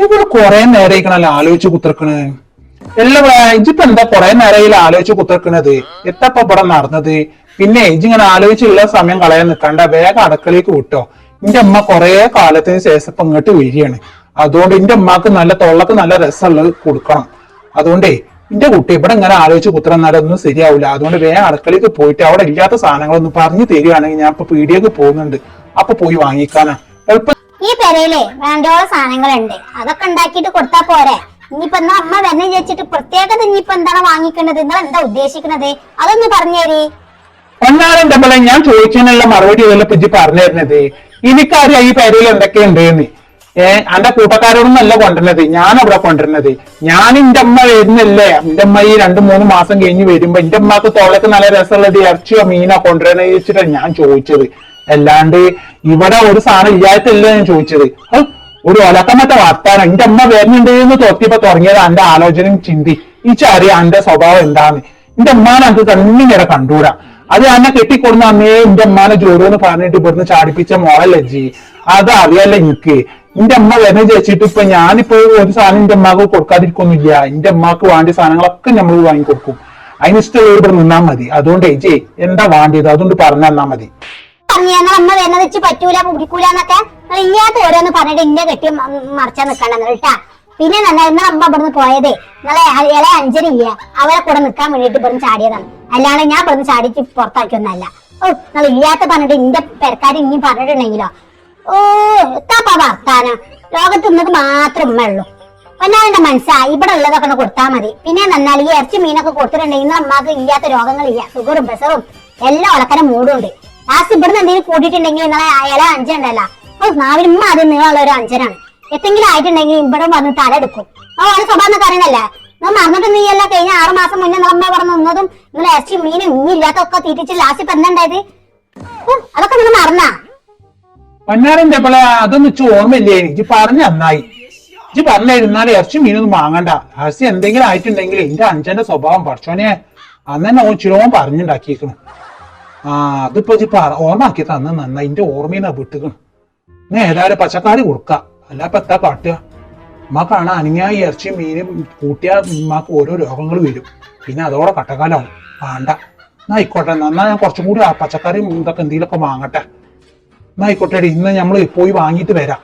ഇവിടെ കൊറേ നേരമായിക്കണല്ലോ ആലോചിച്ച് കുത്തിറക്കണ് എല്ലാം ഇജിപ്പോ എന്താ കൊറേ നേരം ആലോചിച്ച് കുത്തിറക്കണത് എത്തപ്പ ഇവിടെ നടന്നത്? പിന്നെ ഇജിങ്ങനെ ആലോചിച്ചുള്ള സമയം കളയാൻ നിൽക്കണ്ട. വേഗം അടുക്കളയ്ക്ക് വിട്ടോ. എന്റെ അമ്മ കൊറേ കാലത്തിന് ശേഷം ഇപ്പൊ ഇങ്ങോട്ട് വരികയാണ്. അതുകൊണ്ട് എന്റെ അമ്മയ്ക്ക് നല്ല തൊള്ളക്ക് നല്ല രസമുള്ളത് കൊടുക്കണം. അതുകൊണ്ടേ എന്റെ കുട്ടി ഇവിടെ ഇങ്ങനെ ആലോചിച്ച് കുത്തിറന്നാലും ഒന്നും ശരിയാവില്ല അതുകൊണ്ട് വേഗം അടുക്കളയ്ക്ക് പോയിട്ട് അവിടെ ഇല്ലാത്ത സാധനങ്ങളൊന്നും പറഞ്ഞു തരികയാണെങ്കിൽ ഞാൻ ഇപ്പൊ പീടിയേക്ക് പോകുന്നുണ്ട്. അപ്പൊ പോയി വാങ്ങിക്കാനാ. എളുപ്പം ഈ പെരയിലെ വേണ്ടോളം സാധനങ്ങളുണ്ട്. അതൊക്കെ ഉണ്ടാക്കിയിട്ട് കൊടുത്താ പോരെ. ഇനിയിപ്പോ എന്നാ അമ്മ വരണ ചോദിച്ചിട്ട് പ്രത്യേകത ഇനിയിപ്പോ എന്താണ് വാങ്ങിക്കേണ്ടത്? നിങ്ങൾ എന്താ ഉദ്ദേശിക്കുന്നത്? അതൊന്ന് പറഞ്ഞേരി ഒന്നാലും പോലെ ഞാൻ ചോദിച്ചതിനുള്ള മറുപടി ഇതല്ല പിജി പറഞ്ഞു തരുന്നത്. എനിക്കറിയാം ഈ പേരിൽ എന്തൊക്കെയുണ്ട് എന്ന് ഏ എന്റെ കൂട്ടക്കാരോടൊന്നും അല്ല കൊണ്ടുവരുന്നത്. ഞാൻ അവിടെ കൊണ്ടുവരുന്നത്. ഞാൻ എന്റെ അമ്മ വരുന്നില്ലേ? എന്റെ അമ്മ ഈ രണ്ടു മൂന്ന് മാസം കഴിഞ്ഞ് വരുമ്പോ എന്റെ അമ്മയ്ക്ക് തോളക്ക് നല്ല രസമുള്ളത് ഇറച്ചിയോ മീനോ കൊണ്ടുവരണ വെച്ചിട്ടാണ് ഞാൻ ചോദിച്ചത്. അല്ലാണ്ട് ഇവിടെ ഒരു സാധനം ഇല്ലാത്തല്ല ഞാൻ ചോദിച്ചത്. ഒരു ഒലക്കമറ്റ വർത്താനം. എന്റെ അമ്മ വരുന്നുണ്ട് എന്ന് തോത്തിയപ്പോ തുടങ്ങിയത് എന്റെ ആലോചനയും ചിന്തി ഈ ചാരി എന്റെ സ്വഭാവം എന്താന്ന്? എന്റെ അമ്മാനെ അത് തന്നെ ഇവിടെ കണ്ടൂടാ. അത് എന്നെ കെട്ടിക്കൊടുന്ന അമ്മേ എന്റെ അമ്മാനെ ജോലി എന്ന് പറഞ്ഞിട്ട് ഇവിടുന്ന് ചാടിപ്പിച്ച മോളല്ലേ ജി? അത് അറിയാലോ എനിക്ക്. എന്റെ അമ്മ വരുന്ന ചേച്ചിട്ട് ഇപ്പൊ ഞാനിപ്പോ ഒരു സാധനം എന്റെ അമ്മയ്ക്ക് കൊടുക്കാതിരിക്കൊന്നുമില്ല. എന്റെ അമ്മയ്ക്ക് വേണ്ടിയ സാധനങ്ങളൊക്കെ നമ്മൾ വാങ്ങിക്കൊടുക്കും. അതിന് ഇഷ്ടമുള്ള ഇവിടെ നിന്നാ മതി. അതുകൊണ്ട് ജി എന്താ വേണ്ടിയത്? അതുകൊണ്ട് പറഞ്ഞു തന്നാ മതി. പറഞ്ഞു ഞങ്ങൾ അമ്മ വരുന്നത് വെച്ച് പറ്റൂല പിടിക്കൂല എന്നൊക്കെ ഇല്ലാത്ത ഓരോന്ന് പറഞ്ഞിട്ട് ഇന്നെ കെട്ടി മറച്ചാ മറച്ചാൻ കേട്ടാ. പിന്നെ നല്ല ഇന്നലെ അമ്മ ഇവിടുന്ന് പോയതേ നിങ്ങളെ അഞ്ചരി ഇല്ല അവരെ കൂടെ നിൽക്കാൻ വേണ്ടിയിട്ട് ഇവിടുന്ന് ചാടിയതാണ്. അല്ലാണ്ട് ഞാൻ ഇവിടുന്ന് ചാടിച്ച് പുറത്താക്കിയൊന്നല്ല ഓ നിങ്ങൾ ഇല്ലാത്ത പറഞ്ഞിട്ട് ഇന്റെ പെരക്കാർ ഇനിയും പറഞ്ഞിട്ടുണ്ടെങ്കിലോ? ഓ എത്താപ്പ വർത്താനം. ലോകത്ത് ഇന്നത് മാത്രം ഉമ്മ ഉള്ളൂ. ഒന്നാളുടെ മനസ്സാ ഇവിടെ ഉള്ളതൊക്കെ ഒന്ന് കൊടുത്താൽ മതി. പിന്നെ നന്നാൽ ഈ ഇറച്ചി മീനൊക്കെ കൊടുത്തിട്ടുണ്ടെങ്കിൽ അമ്മയ്ക്ക് ഇല്ലാത്ത രോഗങ്ങളില്ല. ഷുഗറും പ്രഷറും എല്ലാം മൂടും മൂടുണ്ട് ലാസ്റ്റ് ഇവിടുന്ന് എന്തെങ്കിലും കൂട്ടിയിട്ടുണ്ടെങ്കിൽ നിങ്ങളെ ഇല അഞ്ചുണ്ടല്ലോ. ഓ നാവിന് ആദ്യം നീളമുള്ള ഒരു അഞ്ചനാണ് എത്തെങ്കിലും ആയിട്ടുണ്ടെങ്കിൽ ഇവിടെ വന്ന് തല എടുക്കും അത് സ്വഭാവം എന്നൊക്കെ നമ്മൾ മറന്നിട്ട് നീ അല്ല കഴിഞ്ഞ ആറ് മാസം മുന്നേ നമ്മൾ പറഞ്ഞു നിന്നതും നിങ്ങൾ ഇറച്ചി മീനും ഇല്ലാത്തൊക്കെ തീറ്റിച്ച് ലാസ്റ്റ് ഇപ്പൊ എന്താ അതൊക്കെ നിങ്ങൾ മറന്നാ? പൊന്നാരന്റെ പല അതൊന്നും ഇച്ച് ഓർമ്മയില്ലേ? എനിക്ക് പറഞ്ഞു നന്നായി. ഇജ്ജ് പറഞ്ഞിരുന്നാലും ഇറച്ചി മീനൊന്നും വാങ്ങണ്ട. ഹസി എന്തെങ്കിലും ആയിട്ടുണ്ടെങ്കിൽ എന്റെ അഞ്ചന്റെ സ്വഭാവം പഠിച്ചോനെ. അന്നെ ഓൻ ചിലോൻ പറഞ്ഞുണ്ടാക്കിയേക്കണ്. ആ അതിപ്പോ ഇജ്ജ് ഓർമ്മാക്കി തന്ന നന്ന എന്റെ ഓർമ്മയിന്നാ വിട്ടുകണ് ഇനി ഏതായാലും പച്ചക്കറി കൊടുക്ക. അല്ല ഇപ്പൊ എത്താ കാട്ടുക ഉമ്മക്കാണ് അനങ്ങിയ ഇറച്ചി മീനും കൂട്ടിയാൽ ഉമ്മക്ക് ഓരോ രോഗങ്ങൾ വരും. പിന്നെ അതോടെ കട്ടക്കാലാവും വേണ്ട. എന്നാ ആയിക്കോട്ടെ എന്നാ ഞാൻ കുറച്ചും കൂടി പച്ചക്കറിയും ഇതൊക്കെ എന്തെങ്കിലുമൊക്കെ വാങ്ങട്ടെ. എന്നാ ആയിക്കോട്ടെ ഇന്ന് നമ്മൾ പോയി വാങ്ങിയിട്ട് വരാം.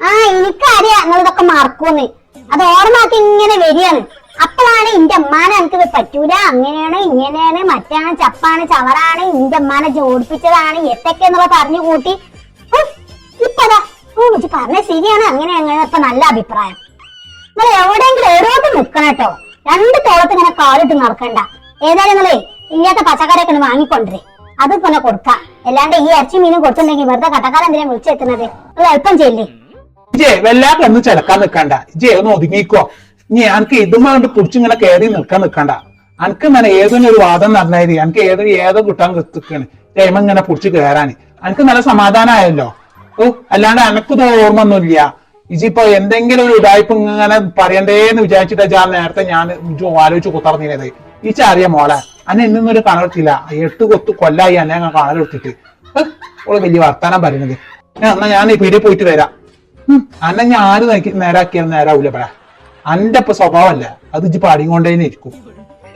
ആ എനിക്കറിയാം നിങ്ങൾ മറക്കൂന്ന് അത് ഓർമ്മ ഇങ്ങനെ വരികയാണ്. അപ്പോഴാണ് ഇന്റെ അമ്മാനെ എനിക്ക് പറ്റൂല. അങ്ങനെയാണ് ഇങ്ങനെയാണ് മറ്റാണ് ചപ്പാണ് ചവറാണ് ഇന്റെ അമ്മാനെ ജോടിപ്പിച്ചതാണ് എത്തൊക്കെ എന്നുള്ള പറഞ്ഞു കൂട്ടി. ഇപ്പതാ ഇത് പറഞ്ഞ ശരിയാണ്. അങ്ങനെ അങ്ങനെ ഇപ്പൊ നല്ല അഭിപ്രായം. നിങ്ങൾ എവിടെയെങ്കിലും ഓരോട്ട് നിക്കണം കേട്ടോ. രണ്ട് തോളത്ത് ഇങ്ങനെ കാലിട്ട് നടക്കണ്ട. ഏതായാലും നിങ്ങളെ ഇല്ലാത്ത പച്ചക്കറിയൊക്കെ വാങ്ങിക്കൊണ്ടേ അത് പിന്നെ കൊടുക്കാം. അല്ലാണ്ട് ഈ ഇറച്ചി മീനും കൊടുത്തിട്ടുണ്ടെങ്കിൽ വെറുതെ കട്ടക്കാലം എന്തിനാ വിളിച്ചെത്തുന്നത് നിങ്ങൾ എളുപ്പം ചെയ്യില്ലേ ഇജേ വല്ലാതെ ഒന്ന് ചിലക്കാൻ നിൽക്കണ്ട. ഇജേ ഒന്ന് ഒതുങ്ങിക്കോ. ഇനി എനിക്ക് ഇതും പുടിച്ചിങ്ങനെ കയറി നിൽക്കാൻ നിൽക്കണ്ട. എനിക്ക് ഇങ്ങനെ ഏതൊന്നും ഒരു വാദം നടന്നായി എനിക്ക് ഏതൊരു ഏതോ കിട്ടാൻ കിട്ടുകയാണ് ടൈം ഇങ്ങനെ പിടിച്ച് കയറാൻ എനിക്ക് നല്ല സമാധാനമായല്ലോ ഓ അല്ലാണ്ട് എനക്കിത് ഓർമ്മ ഒന്നുമില്ല ഇജിപ്പോ എന്തെങ്കിലും ഒരു ഉടായ്പ ഇങ്ങനെ പറയണ്ടേന്ന് വിചാരിച്ചിട്ടാ ഞാൻ നേരത്തെ ഞാൻ ആലോചിച്ച് കുത്തറഞ്ഞിരുന്നത് ഈ ചാറിയ മോളെ അന്നെ ഇന്നൊരു കണക്കില്ല എട്ട് കൊത്ത് കൊല്ലായി അന്നെ ഞാൻ കാണലെടുത്തിട്ട് ഓൾ വലിയ വർത്താനം പറയുന്നത് എന്നാ ഞാൻ ഈ പീടിയെ പോയിട്ട് വരാം. അന്നെ ഞാൻ ആര് നോക്കി നേരാക്കിയാൽ നേരാവൂല അന്റെ ഇപ്പൊ സ്വഭാവമല്ല അത് ഇജ്ജ് പാടിക്കൊണ്ടേനെ ഇരിക്കും.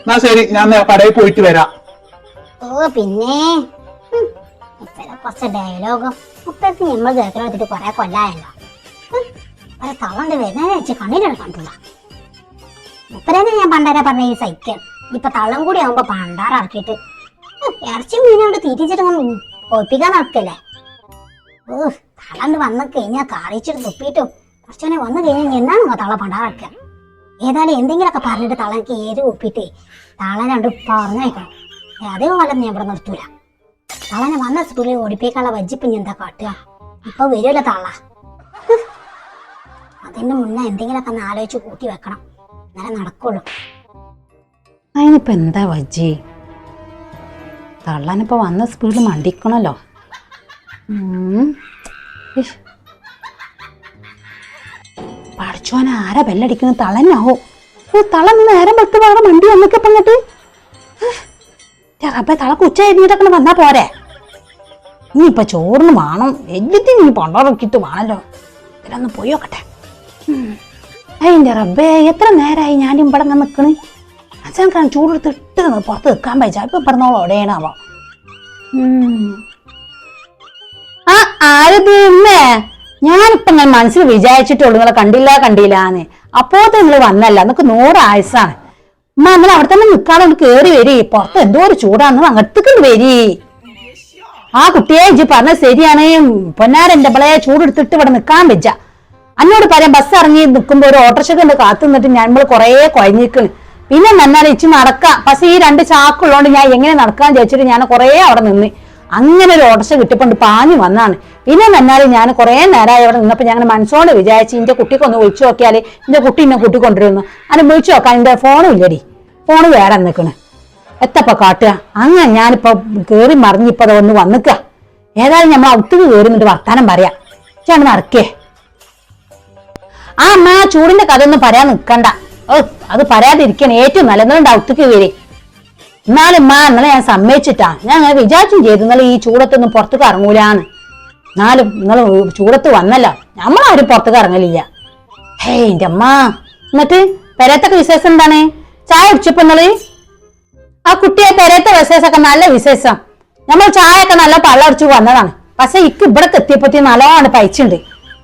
എന്നാ ശരി ഞാൻ കടയിൽ പോയിട്ട് വരാം. ഓ പിന്നെ? കുറച്ച് ഡയലോഗും മുപ്പത്തി നമ്മൾ കേൾക്കാൻ വെച്ചിട്ട് കൊറേ കൊല്ലായല്ലോ. ഒരു തവണ്ട് വരുന്നതിനെ വെച്ച് കണ്ണിലാണ് കണ്ടില്ല മുപ്പരനെ ഞാൻ പണ്ടാരാ പറഞ്ഞ ഈ സൈക്കിൾ. ഇപ്പൊ തള്ളം കൂടി ആവുമ്പോ പണ്ടാറാക്കിയിട്ട് ഇറച്ചി മീനോട് തീറ്റിച്ചിട്ട് ഒപ്പിക്കാൻ നടക്കല്ലേ? ഓ തളണ്ട് വന്നു കഴിഞ്ഞാൽ കാറിച്ചിട്ട് തുപ്പിയിട്ടും കുറച്ചോനെ വന്നു കഴിഞ്ഞാൽ എന്നാണ് തള്ള പണ്ടാറാക്കുക ഏതായാലും എന്തെങ്കിലുമൊക്കെ പറഞ്ഞിട്ട് തളക്ക് ഏര് ഒപ്പിട്ട് രണ്ട് പറഞ്ഞേക്കാം പറഞ്ഞേക്കണം അതേപോലെ ഞാൻ ഇവിടെ നിർത്തൂല. തളനെ വന്ന സ്കൂളിൽ ഓടിപ്പിക്കാനുള്ള വജ്ജിപ്പ് ഞാൻ എന്താ കാട്ടുക? ഇപ്പൊ വരുമല്ലോ തള്ള. അതിന് മുന്നേ എന്തെങ്കിലുമൊക്കെ ഒന്ന് ആലോചിച്ച് കൂട്ടി വെക്കണം. എന്നാലേ നടക്കുള്ളൂ. അതിനിപ്പോ എന്താ വജ്ജി? തള്ളാനിപ്പോ വന്ന സ്പീഡിൽ മണ്ടിക്കണല്ലോ. പഠിച്ചോനെ ആരാ ബെല്ലടിക്കുന്ന തളന്നാവോ ഓ തളന്ന് നേരം പത്ത് വേറെ മണ്ടി വന്നൊക്കെ അങ്ങോട്ട് റബ്ബെ തളക്ക് ഉച്ച കഴിഞ്ഞിട്ടൊക്കെ വന്നാ പോരെ. ഇനിയിപ്പൊ ചോറിന് വേണം. എല്ലാത്തിനും ഇനി പണ്ടറക്കിട്ട് വേണല്ലോ. ഇതിലൊന്ന് പോയി നോക്കട്ടെ. അതിന്റെ റബ്ബേ എത്ര നേരമായി ഞാൻ ഇവിടെ അങ്ങനെ നിൽക്കണ് അച്ഛൻ ചൂടെടുത്ത് ഇട്ട് പുറത്ത് നിൽക്കാൻ പറ്റാ ഇപ്പൊ പറഞ്ഞോളൂ എവിടെയാണാവോ ആ ആരത് ഇമ്മേ? ഞാനിപ്പൊ ഞാൻ മനസ്സിൽ വിചാരിച്ചിട്ടുള്ളൂ നിങ്ങളെ കണ്ടില്ല കണ്ടില്ലാന്ന്. അപ്പോഴത്തെ നിങ്ങൾ വന്നല്ല. നിനക്ക് നൂറ് ആയുസാണ് ഉമ്മ നിങ്ങൾ അവിടെ തന്നെ നിൽക്കാതെ ഒന്ന് കയറി വരി. പുറത്ത് എന്തോ ഒരു ചൂടാന്ന് അങ്ങത്തേക്ക് വരി. ആ കുട്ടിയെ ഇജ്ജ് പറഞ്ഞ ശരിയാണ്. പൊന്നാരന്റെ ബളെ ചൂടെടുത്തിട്ട് ഇവിടെ നിൽക്കാൻ വെച്ച. അന്നോട് പറയാം ബസ് ഇറങ്ങി നിൽക്കുമ്പോ ഒരു ഓട്ടോറിക്ഷ ഉണ്ട് കാത്തു നിന്നിട്ട് നമ്മൾ കുറേ കുഴഞ്ഞിക്കണ് പിന്നെ നന്നാലും ഇച്ച് നടക്കാം. പക്ഷെ ഈ രണ്ട് ചാക്കുള്ളതുകൊണ്ട് ഞാൻ എങ്ങനെ നടക്കാൻ ചോദിച്ചിട്ട് ഞാൻ കുറേ അവിടെ നിന്ന്. അങ്ങനെ ഒരു ഓട്ടോറിക്ഷ കിട്ടിപ്പോണ്ട് പാഞ്ഞു വന്നാണ്. പിന്നെ നന്നാലും ഞാൻ കുറേ നേരമായി അവിടെ നിന്നപ്പോ ഞാൻ മനസ്സോട് വിചാരിച്ച് എന്റെ കുട്ടിക്ക് ഒന്ന് വിളിച്ചു നോക്കിയാൽ എന്റെ കുട്ടി എന്നെ കൂട്ടിക്കൊണ്ടിരുന്നു അതിന് വിളിച്ചു നോക്കാൻ എന്റെ ഫോണും ഇല്ലടി. ഫോണ് വേറെ നിൽക്കണ് എത്തപ്പ കാട്ടുക. അങ്ങനെ ഞാനിപ്പോൾ കേറി മറിഞ്ഞിപ്പോ ദാ ഒന്ന് വന്നിക്ക. ഏതായാലും നമ്മൾ ഔത്തുക്ക് കയറുന്നുണ്ട് വർത്താനം പറയാം. ചേട്ടൻ നടക്കേ. ആ അമ്മ ആ ചൂടിന്റെ കഥ ഒന്നും പറയാൻ നിൽക്കണ്ട ഓ അത് പറയാതിരിക്കാൻ ഏറ്റവും നല്ലതുകൊണ്ട് ഔത്തുക്ക് കയറി എന്നാലും അമ്മ ഇന്നലെ ഞാൻ സമ്മതിച്ചിട്ടാ. ഞാൻ അങ്ങനെ വിചാരിച്ചും ചെയ്തു. ഇന്നലെ ഈ ചൂടത്തൊന്നും പുറത്തേക്ക് ഇറങ്ങൂലാന്ന്. എന്നാലും നിങ്ങൾ ചൂടത്ത് വന്നല്ല. നമ്മളാരും പുറത്തേക്ക് ഇറങ്ങലില്ല. ഹേ എന്റെ അമ്മ. എന്നിട്ട് പെരത്തൊക്കെ വിശേഷം എന്താണ്? ചായ കുടിച്ചപ്പോ നിങ്ങൾ? ആ കുട്ടിയെ പെരത്തെ വിശേഷമൊക്കെ നല്ല വിശേഷം. നമ്മൾ ചായ ഒക്കെ നല്ല പള്ളടിച്ചു വന്നതാണ്. പക്ഷെ ഇക്ക് ഇവിടെ എത്തിയപ്പോ നല്ലോണം പയച്ചുണ്ട്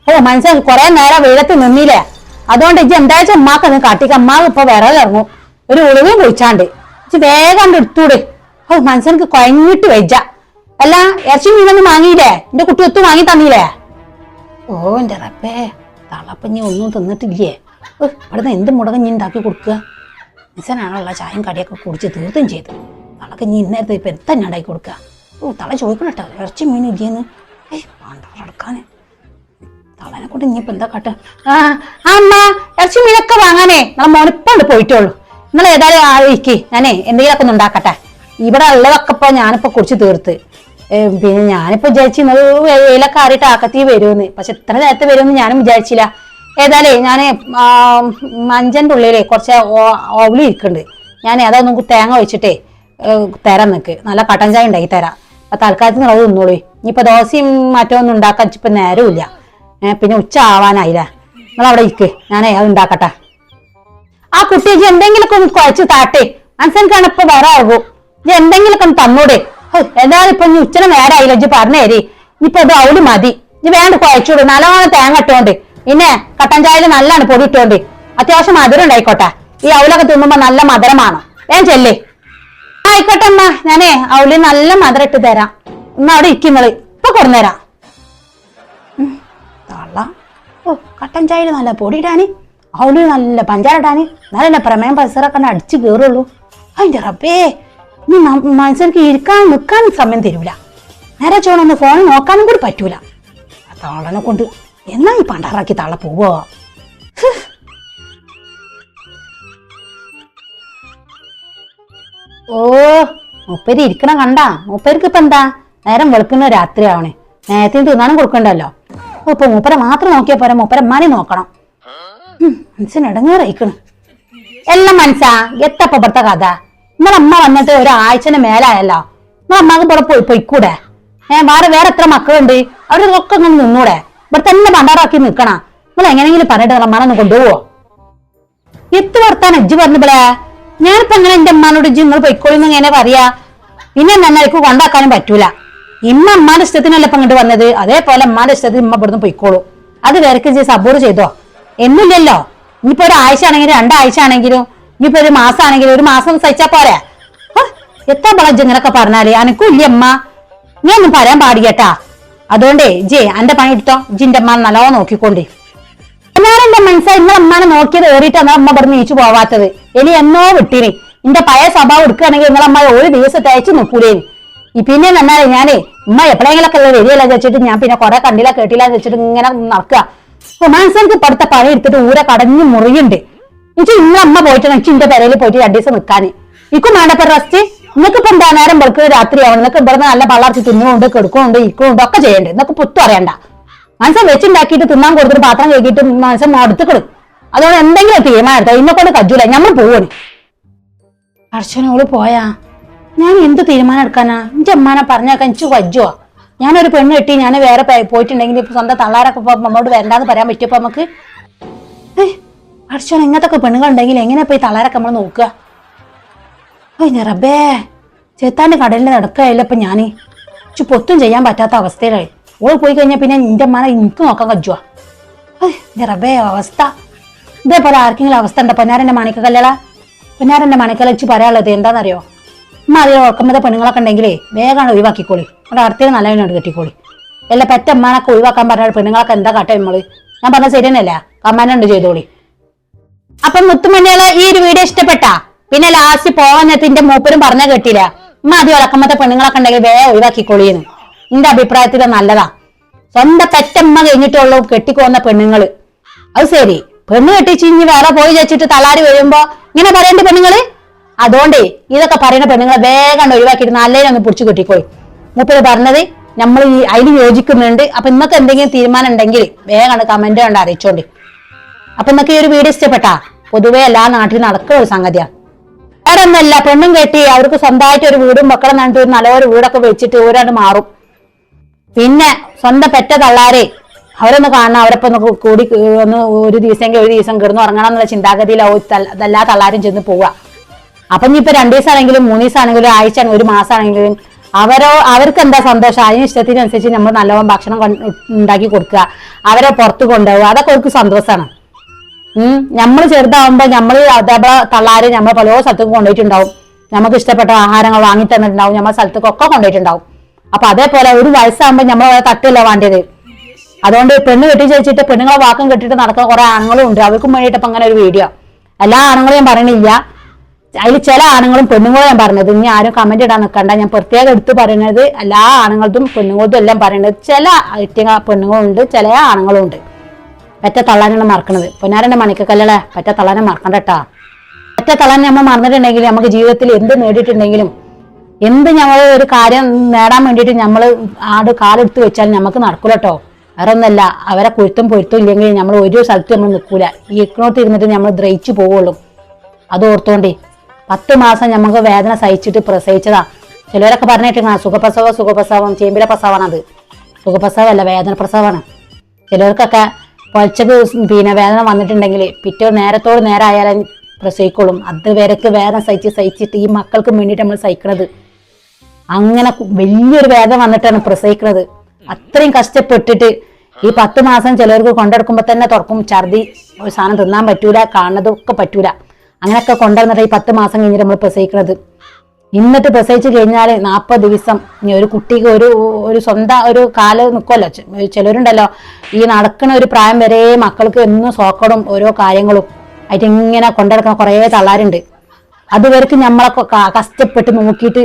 ഓ മനസ്സിൽ കുറെ നേരം വെയിലത്ത് നിന്നില്ല? അതുകൊണ്ട് ഇജ്ജ് എന്താഴ്ച ഉമ്മാക്ക് അത് കാട്ടിക്ക്. അമ്മാവ് ഇപ്പൊ വിറകിറങ്ങും ഒരു ഒളിവും കുഴിച്ചാണ്ട്. ഇജ്ജ് വേഗം എടുത്തൂടെ. ഓ മനസ്സിനക്ക് കുഴഞ്ഞിട്ട് വെച്ച അല്ല ഇറച്ചി മീനൊന്നും വാങ്ങിയില്ലേ? എന്റെ കുട്ടി ഒത്തു വാങ്ങി തന്നില്ലേ? ഓ എന്റെ റപ്പേ തളപ്പഞ്ഞി ഒന്നും തിന്നിട്ടില്ലേ? ഇവിടുന്ന് എന്ത് ഞാൻ ഉണ്ടാക്കി കൊടുക്കുക? നിസനാണുള്ള ചായയും കടിയൊക്കെ കുടിച്ച് തീർത്തും ചെയ്തു. തളക്ക് ഇനി ഇന്നേരത്തെ ഇപ്പൊ ഞാൻ ഉണ്ടാക്കി കൊടുക്കുക? ഓ തള ചോദിക്കണം കേട്ടോ ഇറച്ചി മീൻ ഇല്ലേന്ന്. ഏയ് തളനെ കൊണ്ട് ഇനിയിപ്പോ എന്താ കാട്ട? ആ അമ്മ ഇറച്ചി മീനൊക്കെ വാങ്ങാനേ. നമ്മളെ മോനിപ്പണ്ട് പോയിട്ടുള്ളൂ നിങ്ങൾ ഏതായാലും ആലോചിക്കേ ഞാനേ എന്തെങ്കിലുമൊക്കെ ഒന്ന് ഉണ്ടാക്കട്ടെ. ഇവിടെ ഉള്ളതൊക്കെ ഇപ്പൊ ഞാനിപ്പോ കുടിച്ച് തീർത്ത്. പിന്നെ ഞാനിപ്പോ വിചാരിച്ചിരുന്നത് വെയിലൊക്കെ ആറിയിട്ട് ആക്കത്തി വരുമെന്ന് പക്ഷെ ഇത്ര നേരത്തെ വരുമെന്ന് ഞാനും വിചാരിച്ചില്ല. ഏതായാലേ ഞാൻ മഞ്ചന്റെ ഉള്ളിലേ കുറച്ച് ഓവലി ഇരിക്കുന്നുണ്ട് ഞാൻ അതൊന്നും തേങ്ങ വെച്ചിട്ടേ തരാം നിൽക്ക് നല്ല കട്ടൻ ചായ ഉണ്ടാക്കി തരാം. അപ്പൊ തൽക്കാലത്തിന് അത് തിന്നോളൂ. ഇനിയിപ്പോ ദോശയും മറ്റൊന്നും ഉണ്ടാക്കാൻ ഇപ്പൊ നേരമില്ല പിന്നെ ഉച്ച ആവാനായില്ല. നിങ്ങൾ അവിടെ ഇരിക്ക്. ഞാൻ അത് ഉണ്ടാക്കട്ടെ. ആ കുട്ടിയേക്ക് എന്തെങ്കിലുമൊക്കെ ഒന്ന് കുഴച്ച് താട്ടെ. മനസ്സിലാക്കാണ് ഇപ്പൊ വേറെ ആകും എന്തെങ്കിലുമൊക്കെ ഒന്ന് തന്നൂടെ. ഹോ, ഏതായാലും ഇപ്പൊ ഉച്ചന നേരമായില്ല ഇജ്ജ് പറഞ്ഞേരി ഇപ്പൊ ഇത് അവൾ മതി. ഇനി വേണ്ട കുഴച്ചൂട് നല്ലോണം തേങ്ങ ഇട്ടോണ്ട്. പിന്നെ കട്ടൻ ചായയിൽ നല്ലാണ് പൊടി ഇട്ടോണ്ട്. അത്യാവശ്യം മധുരം ഉണ്ടായിക്കോട്ടെ. ഈ അവലൊക്കെ തിന്നുമ്പോ നല്ല മധുരമാണ്. ഞാൻ ചെല്ലേ. ആയിക്കോട്ടെ അമ്മ. ഞാനേ അവൾ നല്ല മധുരം ഇട്ട് തരാം. ഇന്ന് അവിടെ ഇരിക്കുന്നത് ഇപ്പൊ കൊടുന്നേരാ ഓ കട്ടൻ ചായയിൽ നല്ല പൊടി ഇടാന്. അവൾ നല്ല പഞ്ചാര ഇടാന്. നല്ല പ്രമേയം പരിസരമൊക്കെ അടിച്ചു കയറുള്ളൂ അതിന്റെ റബ്ബേ. ഇനി മനുഷ്യർക്ക് ഇരിക്കാൻ നിൽക്കാൻ സമയം തരൂല. നേരെ ചോണൊന്ന് ഫോൺ നോക്കാനും കൂടി പറ്റൂല. താളനെ കൊണ്ട് എന്നാ ഈ പണ്ടാറാക്കി താള പോവോ ഓ മുപ്പര് ഇരിക്കണം കണ്ട. മുപ്പേർക്ക് ഇപ്പൊ എന്താ? നേരം വെളുക്കുന്ന രാത്രി ആവണേ. നേരത്തെ തിന്നാനും കൊടുക്കണ്ടല്ലോ. ഇപ്പൊ മൂപ്പര മാത്രം നോക്കിയാ പോരാ. മൂപ്പരമ്മാനെ നോക്കണം. മനസ്സിന് ഇടങ്ങേറയിക്കണ്. എല്ലാം മനസ്സാ എത്തപ്പ ഇവിടുത്തെ കഥ നിങ്ങളമ്മ വന്നിട്ട് ഒരാഴ്ചന് മേലായല്ലോ. നിങ്ങളമ്മക്ക് ഇവിടെ പോയി പൊയ്ക്കൂടെ? ഏഹ് വേറെ വേറെ എത്ര മക്കളുണ്ട്? അവരൊക്കെ ഒന്ന് നിന്നൂടെ? ഇവിടെ തന്നെ പണ്ടാറാക്കി നിക്കണ നിങ്ങൾ എങ്ങനെയെങ്കിലും പറഞ്ഞിട്ട് നിങ്ങളമ്മനെ ഒന്ന് കൊണ്ടുപോവോ? എത്ത് വർത്താൻ പറഞ്ഞു പറഞ്ഞിവിടെ ഞാനിപ്പോ എങ്ങനെ എന്റെ അമ്മാനോട് ഇജ്ജ് നിങ്ങൾ പൊയ്ക്കോളിന്ന് എങ്ങനെ പറയാ. പിന്നെ തന്നെ എനിക്ക് കൊണ്ടാക്കാനും പറ്റൂല. ഇമ്മ അമ്മാന്റെ ഇഷ്ടത്തിനല്ല ഇപ്പൊ ഇങ്ങോട്ട് വന്നത്? അതേപോലെ അമ്മാന്റെ ഇഷ്ടത്തിന് ഇമ്മ ഇവിടുന്ന് പൊയ്ക്കോളൂ. അത് വേറെ ചെയ്ത് സബൂർ ചെയ്തോ? എന്നില്ലല്ലോ ഇനിയിപ്പോ ഒരാഴ്ച ആണെങ്കിലും രണ്ടാഴ്ച ആണെങ്കിലും ഇനിയിപ്പോ ഒരു മാസം ആണെങ്കിലും ഒരു മാസം സഹിച്ചാ പോരെ? എത്ര ബളം ഇങ്ങനൊക്കെ പറഞ്ഞാൽ? അനക്കും അമ്മ? ഞാൻ ഒന്നും പറയാൻ പാടിയട്ടാ അതുകൊണ്ടേ ജേ എന്റെ പണി എടുത്തോ. ജിന്റെ അമ്മ നല്ലോ നോക്കിക്കൊണ്ടേ. ഞാൻ എന്റെ മനസ്സിലായി ഇന്നലെ അമ്മാനെ നോക്കിയത് ഏറിയിട്ടാണ് അമ്മ ഇവിടെ നീച്ചു പോവാത്തത്. ഇനി എന്നോ വിട്ടിനി. എന്റെ പഴയ സ്വഭാവം എടുക്കുകയാണെങ്കിൽ നിങ്ങളെ അമ്മ ഒരു ദിവസം തയ്ച്ചു നോക്കൂലേ പിന്നെ എന്നാലേ ഞാനേ ഉമ്മ എപ്പോഴെങ്കിലൊക്കെ വരികയില്ല വെച്ചിട്ട് ഞാൻ പിന്നെ കുറെ കണ്ടില്ല കേട്ടില്ല വെച്ചിട്ട് ഇങ്ങനെ നടക്കുക. മനസ്സിലേക്ക് പഠിത്ത പണി എടുത്തിട്ട് ഊരെ കടഞ്ഞു മുറിയുണ്ട്. എനിക്ക് ഇന്ന് അമ്മ പോയിട്ട് എനിക്ക് എന്റെ പെരയിൽ പോയിട്ട് രണ്ടു ദിവസം നിൽക്കാന് ഇക്കും വേണ്ടപ്പോ റെസ്റ്റ് നിങ്ങൾക്ക് ഇപ്പൊ എന്താ നേരം വെളുക്ക് രാത്രിയാവണം. നിങ്ങൾക്ക് ഇവിടുന്ന് നല്ല പള്ളാർച്ച് തിന്നുന്നുണ്ട് കെടുക്കുന്നുണ്ട് ഇക്കുന്നുണ്ട് ഒക്കെ ചെയ്യണ്ട്. എന്നൊക്കെ പുത്തു അറിയണ്ട. മനസ്സം വെച്ചുണ്ടാക്കിയിട്ട് തിന്നാൻ കൊടുത്തിട്ട് പാത്രം കഴുകിയിട്ട് അടുത്ത് കിടും അതുകൊണ്ട് എന്തെങ്കിലും തീരുമാനം ഇന്നെ കൊണ്ട് കജൂല. നമ്മൾ പോവാണ്. അർച്ചനോൾ പോയാ? ഞാൻ എന്ത് തീരുമാനം എടുക്കാനാ? എന്റെ അമ്മാനെ പറഞ്ഞേക്കാൻ എനിക്ക് വജ്ജോ ഞാനൊരു പെണ്ണ് കെട്ടി ഞാൻ വേറെ പോയിട്ടുണ്ടെങ്കിൽ ഇപ്പൊ സ്വന്തം തള്ളാരൊക്കെ നമ്മോട് വരണ്ടാന്ന് പറയാൻ പറ്റിയപ്പോ നമുക്ക് ഇങ്ങനത്തെ പെണ്ണുങ്ങൾ ഉണ്ടെങ്കിൽ എങ്ങനെ പോയി തളാരൊക്കെ നമ്മൾ നോക്കുക? ഓ ഞാൻ റബ്ബേ ചേത്താന്റെ കടലിൽ നടക്കുകയല്ലോ ഇപ്പം ഞാൻ ചു പൊത്തും ചെയ്യാൻ പറ്റാത്ത അവസ്ഥയിലായി. ഓൾ പോയി കഴിഞ്ഞാൽ പിന്നെ നിന്റെ അമ്മനെ എനിക്ക് നോക്കാൻ കജ്ജുവാ. ഞാൻ റബ്ബേ അവസ്ഥ. ഇതേപോലെ ആർക്കെങ്കിലും അവസ്ഥ ഉണ്ടോ? പൊന്നാരന്റെ മണിക്ക പൊന്നാരന്റെ പൊന്നാരന്റെ മണിക്കല വെച്ച് പറയാനുള്ളത് എന്താണെന്നറിയോ അമ്മ അതിൽ ഉറക്കമത പെണ്ണുങ്ങളൊക്കെ ഉണ്ടെങ്കിലേ വേഗം ഒഴിവാക്കിക്കോളി. അവിടെ അടുത്തേ നല്ലതിനോട് കെട്ടിക്കോളി. അല്ല പെറ്റ അമ്മാനൊക്കെ ഒഴിവാക്കാൻ പറഞ്ഞ പെണ്ണുങ്ങളൊക്കെ എന്താ കാട്ടെ നമ്മൾ ഞാൻ പറഞ്ഞ ശരിയെന്നല്ല? കമ്മാനുണ്ട് ചെയ്തോളി. അപ്പൊ മുത്തുമണികൾ ഈ ഒരു വീഡിയോ ഇഷ്ടപ്പെട്ട? പിന്നെ ലാസ്റ്റ് പോവാൻ മൂപ്പരും പറഞ്ഞ കേട്ടില്ല. ഉമ്മ അതി ഉറക്കമത്തെ പെണ്ണുങ്ങളൊക്കെ ഉണ്ടെങ്കിൽ വേഗം ഒഴിവാക്കിക്കൊള്ളിയെന്ന് എന്റെ അഭിപ്രായത്തിൽ നല്ലതാ. സ്വന്തം പെറ്റമ്മ കഴിഞ്ഞിട്ടുള്ളൂ കെട്ടിക്കോന്ന പെണ്ണുങ്ങൾ. അത് ശരി. പെണ്ണ് കെട്ടിച്ച് ഇനി വേറെ പോയി വെച്ചിട്ട് തളാരി വരുമ്പോ ഇങ്ങനെ പറയണ്ട പെണ്ണുങ്ങൾ? അതുകൊണ്ടേ ഇതൊക്കെ പറയുന്ന പെണ്ണുങ്ങളെ വേഗം ഒഴിവാക്കിയിട്ട് നല്ലതിനൊന്ന് പിടിച്ചു കെട്ടിക്കോയി മൂപ്പര് പറഞ്ഞത് നമ്മൾ ഈ അതിന് യോജിക്കുന്നുണ്ട്. അപ്പൊ ഇന്നത്തെ എന്തെങ്കിലും തീരുമാനം ഉണ്ടെങ്കിൽ വേഗം കമന്റ് കണ്ട് അറിയിച്ചോണ്ടി. അപ്പൊ നമുക്ക് ഈ ഒരു വീട് ഇഷ്ടപ്പെട്ടാ? പൊതുവെ എല്ലാ നാട്ടിലും നടക്കുന്ന ഒരു സംഗതിയാ. വേറെ ഒന്നല്ല പെണ്ണും കെട്ടി അവർക്ക് സ്വന്തമായിട്ട് ഒരു വീടും മക്കളും നടത്തി ഒരു നല്ലൊരു വീടൊക്കെ വെച്ചിട്ട് ഓരോണ്ട് മാറും. പിന്നെ സ്വന്തം പെറ്റ തള്ളാരെ അവരൊന്ന് കാണണം അവരൊപ്പം ഒന്ന് കൂടി ഒന്ന് ഒരു ദിവസമെങ്കിൽ ഒരു ദിവസം കിടന്ന് ഉറങ്ങണം എന്നുള്ള ചിന്താഗതിയിലാവും തള്ള- എല്ലാ തള്ളാരും ചെന്ന് പോവുക അപ്പൊ ഇനിയിപ്പോ രണ്ടു ദിവസമാണെങ്കിലും മൂന്ന് ദിവസമാണെങ്കിലും ആഴ്ച ഒരു മാസമാണെങ്കിലും അവരോ അവർക്ക് എന്താ സന്തോഷം? അതിന് ഇഷ്ടത്തിനനുസരിച്ച് നമ്മൾ നല്ലോണം ഭക്ഷണം ഉണ്ടാക്കി കൊടുക്കുക. അവരെ പുറത്ത് കൊണ്ടുപോകുക അതൊക്കെ അവർക്ക് സന്തോഷമാണ് ഉം നമ്മൾ ചെറുതാവുമ്പോ നമ്മൾ അതേപോലെ തള്ളാരെ നമ്മൾ പല സ്ഥലത്തേക്ക് കൊണ്ടുപോയിട്ടുണ്ടാവും നമുക്ക് ഇഷ്ടപ്പെട്ട ആഹാരങ്ങൾ വാങ്ങി തന്നിട്ടുണ്ടാവും നമ്മൾ സ്ഥലത്തേക്കൊക്കെ കൊണ്ടുപോയിട്ടുണ്ടാവും അപ്പൊ അതേപോലെ ഒരു വയസ്സാകുമ്പോ നമ്മൾ തട്ടില്ല വേണ്ടത് അതുകൊണ്ട് പെണ്ണ് കെട്ടി ചോദിച്ചിട്ട് പെണ്ണുങ്ങളെ വാക്കം കെട്ടിട്ട് നടക്കുന്ന കുറെ ആണുങ്ങളും ഉണ്ട്. അവർക്കും വേണ്ടിയിട്ട് ഇപ്പൊ അങ്ങനെ ഒരു വീഡിയോ എല്ലാ ആണുങ്ങളും ഞാൻ പറയണില്ല. അതിൽ ചില ആണുങ്ങളും പെണ്ണുങ്ങളും ഞാൻ പറഞ്ഞത്. ഇനി ആരും കമന്റ് ഇടാൻ നിൽക്കണ്ട ഞാൻ പ്രത്യേകം എടുത്ത് പറയുന്നത് എല്ലാ ആണുങ്ങളും പെണ്ണുങ്ങളും എല്ലാം പറയുന്നത് ചില ഐറ്റ പെണ്ണുങ്ങളുണ്ട് ചില ആണുങ്ങളും ഉണ്ട് പറ്റ തള്ളാനാണ് മറക്കണത്. പൊന്നാരന്റെ മണിക്കക്കല്ലേ പറ്റ തള്ളാനെ മറക്കണ്ട കേട്ടാ പറ്റ തള്ളാൻ നമ്മൾ മറന്നിട്ടുണ്ടെങ്കിൽ നമുക്ക് ജീവിതത്തിൽ എന്ത് നേടിയിട്ടുണ്ടെങ്കിലും എന്ത് നമ്മൾ ഒരു കാര്യം നേടാൻ വേണ്ടിയിട്ട് നമ്മൾ ആട് കാലെടുത്ത് വെച്ചാൽ നമുക്ക് നടക്കൂല കേട്ടോ വേറെ ഒന്നല്ല അവരെ കൊഴുത്തും പൊരുത്തും ഇല്ലെങ്കിൽ നമ്മൾ ഒരു സ്ഥലത്ത് നമ്മൾ നിൽക്കൂല. ഈ ഇക്കണോത്ത് ഇരുന്നിട്ട് നമ്മൾ ദ്രയിച്ചു പോവുള്ളൂ. അത് ഓർത്തോണ്ടേ. പത്ത് മാസം നമുക്ക് വേദന സഹിച്ചിട്ട് പ്രസവിച്ചതാ. ചിലവരൊക്കെ പറഞ്ഞിട്ടുണ്ട് സുഖപ്രസവം സുഖപ്രസവം ചേമ്പിലെ പ്രസവമാണ് അത് സുഖപ്രസവമല്ല വേദന പ്രസവമാണ്. ചിലർക്കൊക്കെ പൊച്ചക്ക് പിന്നെ വേദന വന്നിട്ടുണ്ടെങ്കിൽ പിറ്റേ നേരത്തോട് നേരം ആയാലും പ്രസവിക്കോളും അതുവരെക്ക് വേദന സഹിച്ച് സഹിച്ചിട്ട് ഈ മക്കൾക്ക് വേണ്ടിയിട്ട് നമ്മൾ സഹിക്കണത്. അങ്ങനെ വലിയൊരു വേദന വന്നിട്ടാണ് പ്രസവിക്കുന്നത് അത്രയും കഷ്ടപ്പെട്ടിട്ട് ഈ പത്ത് മാസം ചിലർക്ക് കൊണ്ടെടുക്കുമ്പോൾ തന്നെ തുറക്കും ഛർദി ഒരു സാധനം തിന്നാൻ പറ്റൂല കാണുന്നതൊക്കെ പറ്റൂല. അങ്ങനെയൊക്കെ കൊണ്ടുവന്നിട്ട് ഈ പത്ത് മാസം കഴിഞ്ഞിട്ട് നമ്മൾ പ്രസവിക്കുന്നത് എന്നിട്ട് പ്രസവിച്ച് കഴിഞ്ഞാൽ നാൽപ്പത് ദിവസം ഒരു കുട്ടിക്ക് ഒരു ഒരു സ്വന്തം ഒരു കാൽ നിൽക്കുമല്ലോ ചിലരുണ്ടല്ലോ ഈ നടക്കുന്ന ഒരു പ്രായം വരെ മക്കൾക്ക് എന്നും സോക്കടും ഓരോ കാര്യങ്ങളും ആയിട്ട് ഇങ്ങനെ കൊണ്ടെടുക്കുന്ന കുറേ തള്ളാരുണ്ട്. അതുവരെക്ക് നമ്മളൊക്കെ കഷ്ടപ്പെട്ട് നോക്കിയിട്ട്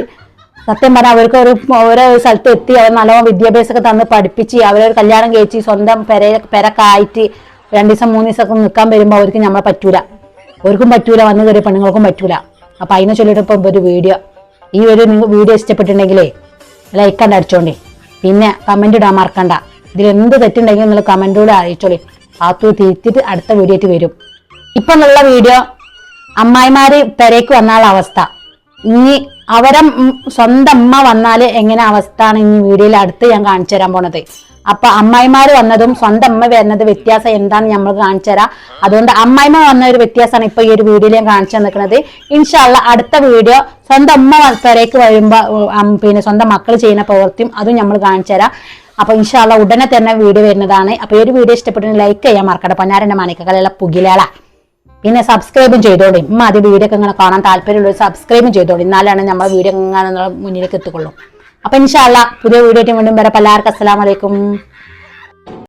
സത്യം പറഞ്ഞാൽ അവർക്ക് ഒരു ഓരോ സ്ഥലത്ത് എത്തി അവർ നല്ലോണം വിദ്യാഭ്യാസമൊക്കെ തന്ന് പഠിപ്പിച്ച് അവരൊരു കല്യാണം കഴിച്ച് സ്വന്തം പെര പെരക്കായിട്ട് രണ്ടു ദിവസം മൂന്ന് ദിവസമൊക്കെ നിൽക്കാൻ വരുമ്പോൾ അവർക്ക് നമ്മളെ പറ്റൂല. അവർക്കും പറ്റൂല വന്നു കയറിയ പെണ്ണുങ്ങൾക്കും പറ്റൂല. അപ്പം അതിനെ ചൊല്ലിട്ട് ഇപ്പം ഒരു വീഡിയോ ഈ ഒരു വീഡിയോ ഇഷ്ടപ്പെട്ടിട്ടുണ്ടെങ്കിലേ ലൈക്ക് കണ്ട് അടിച്ചോണ്ടി. പിന്നെ കമന്റ് ഇടാൻ മറക്കണ്ട. ഇതിൽ എന്ത് തെറ്റുണ്ടെങ്കിലും നിങ്ങൾ കമന്റിലൂടെ അറിയിച്ചോളി. പാത്തു തിരുത്തിട്ട് അടുത്ത വീഡിയോ വരും. ഇപ്പൊ ഉള്ള വീഡിയോ അമ്മായിമാര് പെരേക്ക് വന്നാലുള്ള അവസ്ഥ. ഇനി അവരെ സ്വന്തം അമ്മ വന്നാൽ എങ്ങനെ അവസ്ഥ ആണ് ഈ വീഡിയോയിൽ അടുത്ത് ഞാൻ കാണിച്ചു തരാൻ പോണത്. അപ്പൊ അമ്മായിമാര് വന്നതും സ്വന്തം അമ്മ വരുന്നത് വ്യത്യാസം എന്താണെന്ന് നമ്മൾ കാണിച്ചു തരാം അതുകൊണ്ട് അമ്മായിമ്മ വന്ന ഒരു വ്യത്യാസമാണ് ഇപ്പൊ ഈ ഒരു വീഡിയോയിൽ ഞാൻ കാണിച്ചു നിൽക്കുന്നത് ഇൻഷാള്ള അടുത്ത വീഡിയോ സ്വന്തം അമ്മ വ- പെരേക്ക് വരുമ്പോ പിന്നെ സ്വന്തം മക്കൾ ചെയ്യുന്ന പ്രവൃത്തിയും അതും നമ്മൾ കാണിച്ചു തരാം അപ്പൊ ഇൻഷാള്ള ഉടനെ തന്നെ വീഡിയോ വരുന്നതാണ്. അപ്പൊ ഈ ഒരു വീഡിയോ ഇഷ്ടപ്പെട്ടെങ്കിൽ ലൈക്ക് ചെയ്യാൻ മറക്കട്ടെ പൊന്നാരന്റെ മണിക്കകളുള്ള പുകിലേള. പിന്നെ സബ്സ്ക്രൈബും ചെയ്തോളി. ഉമ്മ അത് വീഡിയോ ഒക്കെ ഇങ്ങനെ കാണാൻ താല്പര്യമുള്ളൂ സബ്സ്ക്രൈബും ചെയ്തോളി. എന്നാലാണ് നമ്മൾ വീഡിയോ ഇങ്ങനെ മുന്നിലേക്ക് എത്തിക്കൊള്ളും. അപ്പൊ ഇൻഷാല്ല പുതിയ വീഡിയോ വീണ്ടും വരെ. എല്ലാവർക്കും അസ്സലാമലൈക്കും